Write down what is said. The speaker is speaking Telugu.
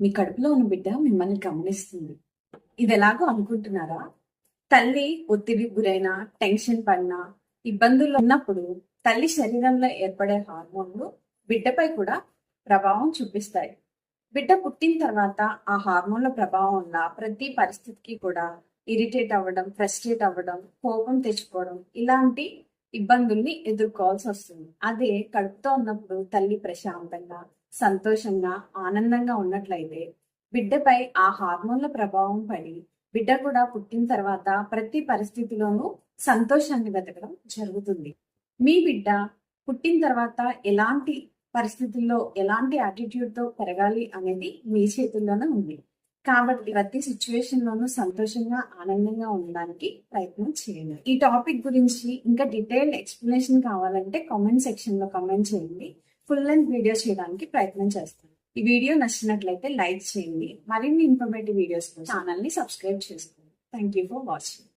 మీ కడుపులో ఉన్న బిడ్డ మిమ్మల్ని గమనిస్తుంది. ఇది ఎలాగో అనుకుంటున్నారా? తల్లి ఒత్తిడి గురైన టెన్షన్ పడిన ఇబ్బందులు ఉన్నప్పుడు తల్లి శరీరంలో ఏర్పడే హార్మోన్లు బిడ్డపై కూడా ప్రభావం చూపిస్తాయి. బిడ్డ పుట్టిన తర్వాత ఆ హార్మోన్ల ప్రభావం వల్ల ప్రతి పరిస్థితికి కూడా ఇరిటేట్ అవ్వడం ఫ్రస్ట్రేట్ అవ్వడం కోపం తెచ్చుకోవడం ఇలాంటి ఇబ్బందుల్ని ఎదుర్కోవాల్సి వస్తుంది. అదే కడుపుతో ఉన్నప్పుడు తల్లి ప్రశాంతంగా సంతోషంగా ఆనందంగా ఉన్నట్లయితే బిడ్డపై ఆ హార్మోన్ల ప్రభావం పడి బిడ్డ కూడా పుట్టిన తర్వాత ప్రతి పరిస్థితిలోనూ సంతోషాన్ని వెతకడం జరుగుతుంది. మీ బిడ్డ పుట్టిన తర్వాత ఎలాంటి పరిస్థితుల్లో ఎలాంటి యాటిట్యూడ్తో పెరగాలి అనేది మీ చేతుల్లోనే ఉంది. కాబట్టి ప్రతి సిచ్యువేషన్లోనూ సంతోషంగా ఆనందంగా ఉండడానికి ప్రయత్నం చేయండి. ఈ టాపిక్ గురించి ఇంకా డీటెయిల్డ్ ఎక్స్ప్లెనేషన్ కావాలంటే కామెంట్ సెక్షన్లో కామెంట్ చేయండి. ఫుల్ లెంత్ వీడియో చేయడానికి ప్రయత్నం చేస్తాను. ఈ వీడియో నచ్చినట్లయితే లైక్ చేయండి. మరిన్ని ఇన్ఫర్మేటివ్ వీడియోస్ ఛానల్ని సబ్స్క్రైబ్ చేసుకోండి. Thank you for watching